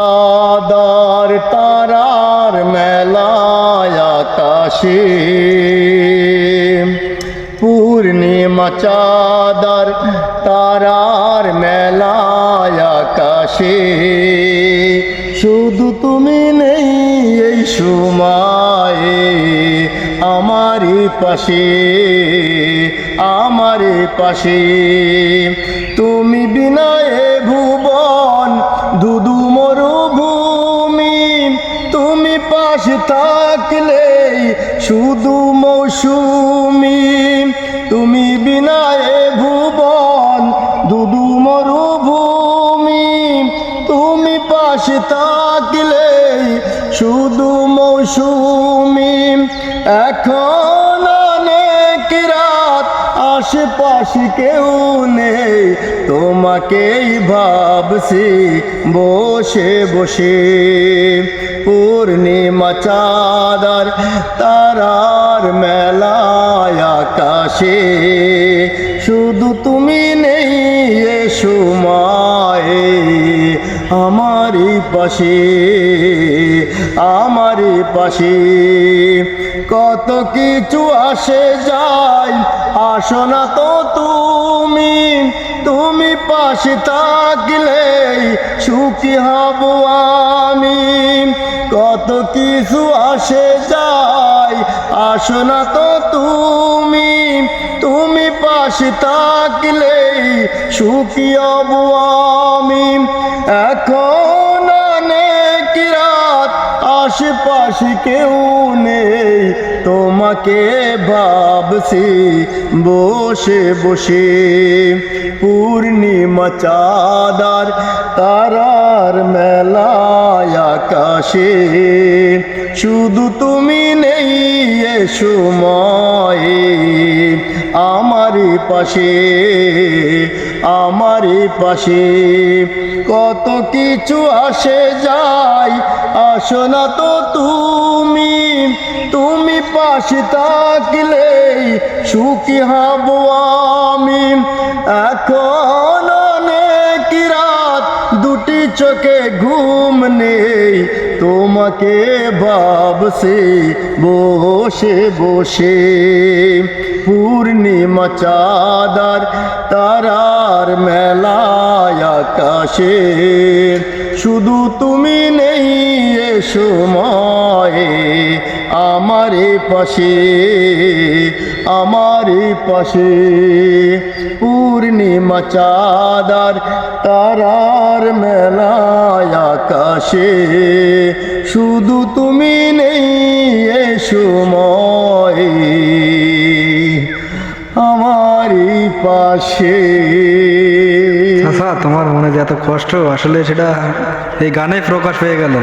আদার তারার মেলায় আকাশে। পূর্ণিমা চাঁদার তারার মেলায় আকাশে। শুধু তুমি নেই এই সময়ে, আমারই পাশে আমার পাশে। তুমি বিনায়ে ভুবন তুমি পাশে থাকলেই শুধু মৌসুমি। তুমি বিনায়ে ভুবন, দুদু মরুভূমি। তুমি পাশে থাকলেই শুধু মৌসুমি। এখন অনেক রাত, আশেপাশে কেউ নেই। তোমাকেই ভাবছি, বসে বসে। পূর্ণিমা চাঁদার তারার মেলায় আকাশে। শুধু তুমি নেই এ সময়ে আমারই পাশে আমারই পাশে। কত কিছু আসে যায়, আসো না তো তুমি। তুমি পাশে থাকলেই সুখী হব আমি। কত কিছু আসে যায়, আসো না তো তুমি। তুমি পাশে থাকলেই সুখী হব আমি। এখন অনেক রাত, আশেপাশে কেউ নেই। তোমাকে ভাবছি, বসে বসে। পূর্ণিমা চাঁদার তারার মেলায় আকাশে। শুধু তুমি নেই এ সময়ে, আমারই পাশে আমারই পাশে। কত কিছু আসে যায় আসো না তো তুমি তুমি পাশে থাকলেই সুখী হব আমি। এখন অনেক দুটি চোখে ঘুম নেই, তোমাকে ভাবছি, বসে বসে। পূর্ণিমা চাঁদার তারার মেলায় আকাশে। শুধু তুমি নেই এ সময়ে। আমারই পাশে আমারই পাশে পূর্ণিমা চাঁদার তারার মেলায় আকাশে। শুধু তুমি নেই এ সময়ে। আমারই পাশে তোমার মনে যে এত কষ্ট আসলে সেটা এই গানে প্রকাশ হয়ে গেল।